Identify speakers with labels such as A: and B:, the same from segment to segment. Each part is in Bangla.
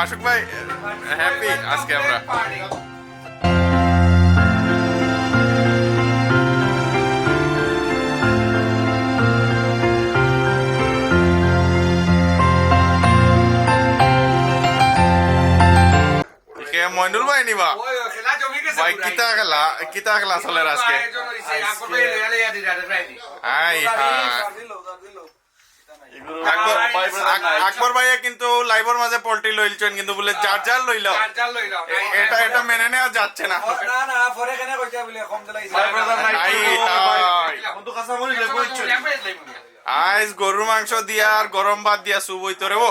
A: মাসুক ভাই হ্যাপি আজকে আমরা। কে মইনুল ভাই নিবা? ভাই কিতা খেলা কিতা খেলা চলে আজকে? আই হ্যাঁ আকবর আক- আকবর ভাইয়া কিন্তু লাইভের মাঝে পোল্ট্রি লইলছেন কিন্তু বলে যার যার লইল। এটা এটা মেনে নেওয়া যাচ্ছে না।
B: না না পরে কেনে কইতা বলে কম দিলাই
A: আইজ গরুর মাংস দিয়া আর গরম ভাত দিয়া সুপ হইতো রে ও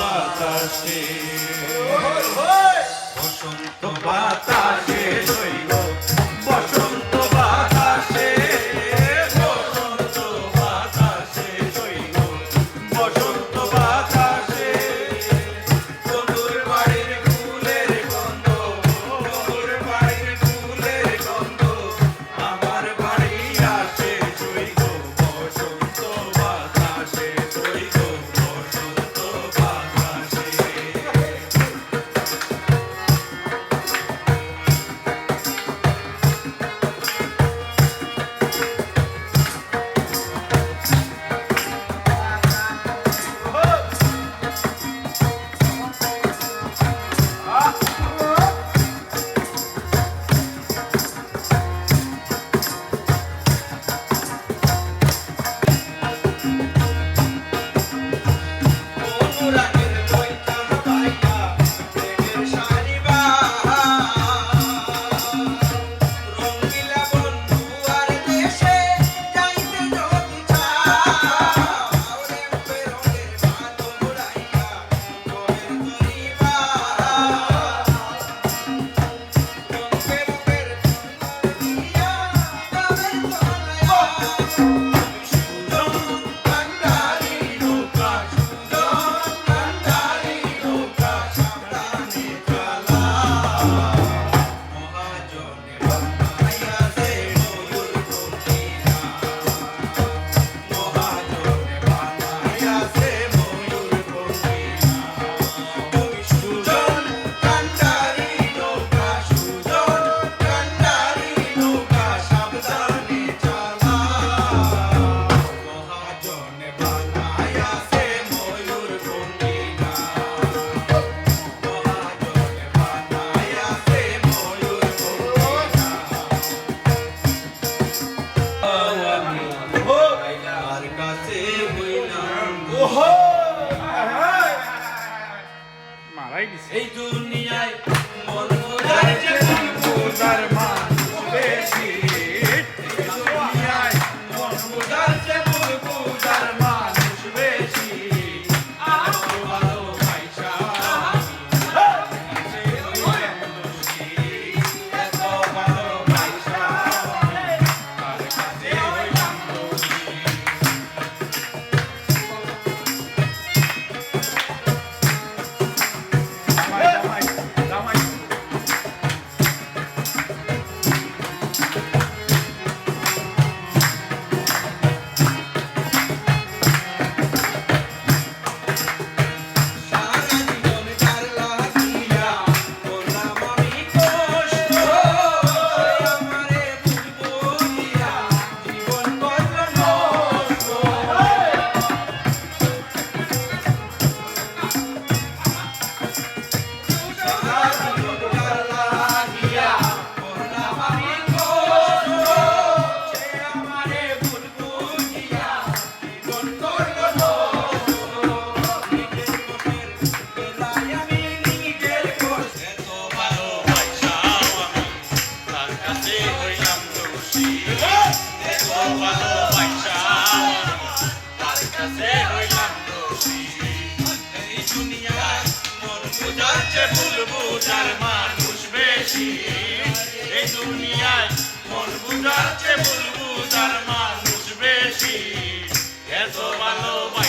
B: বাতাসে। হচ্ছে ভুল বুঝার মানুষ বেশি। এই দুনিয়ায় মন বুঝাচ্ছে ভুল
C: বুঝার মানুষ বেশি। এত
B: ভালোবাসা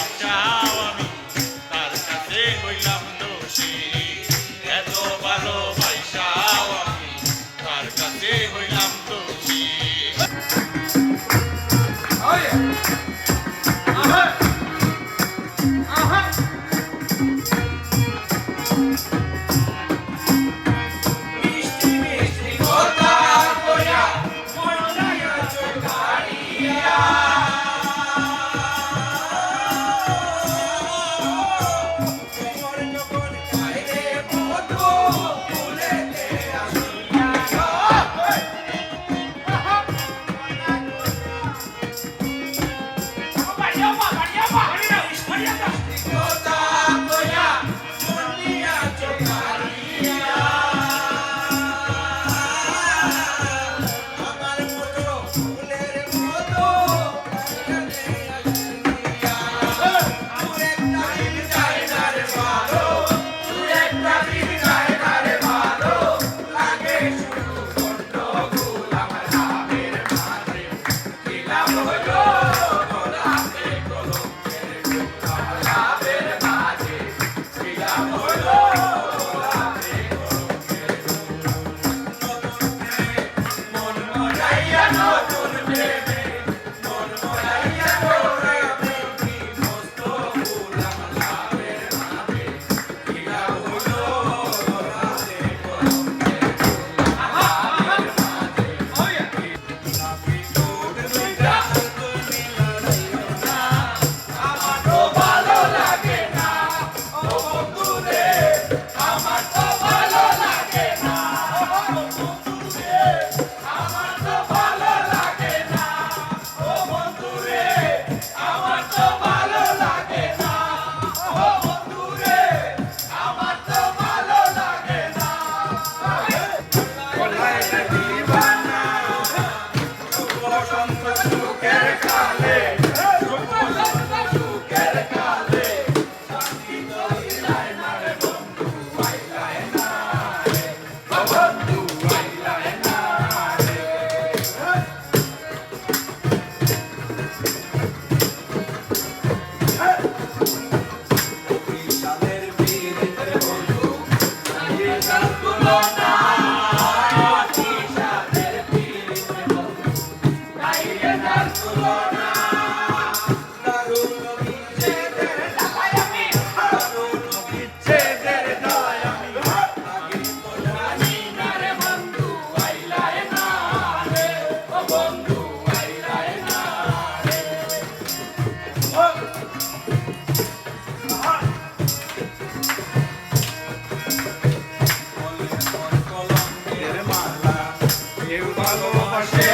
B: Hashem.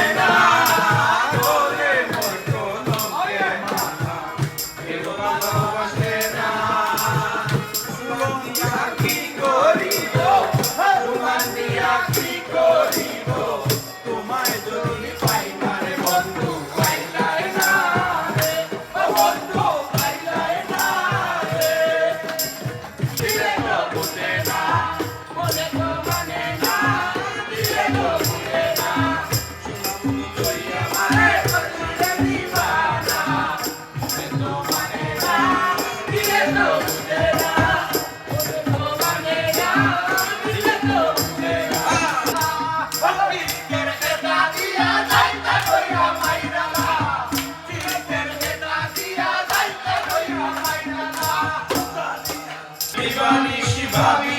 B: শিবানী শিবানী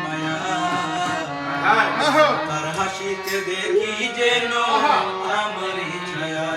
B: তার হাসিতে দেখি যেন আমার ছায়া।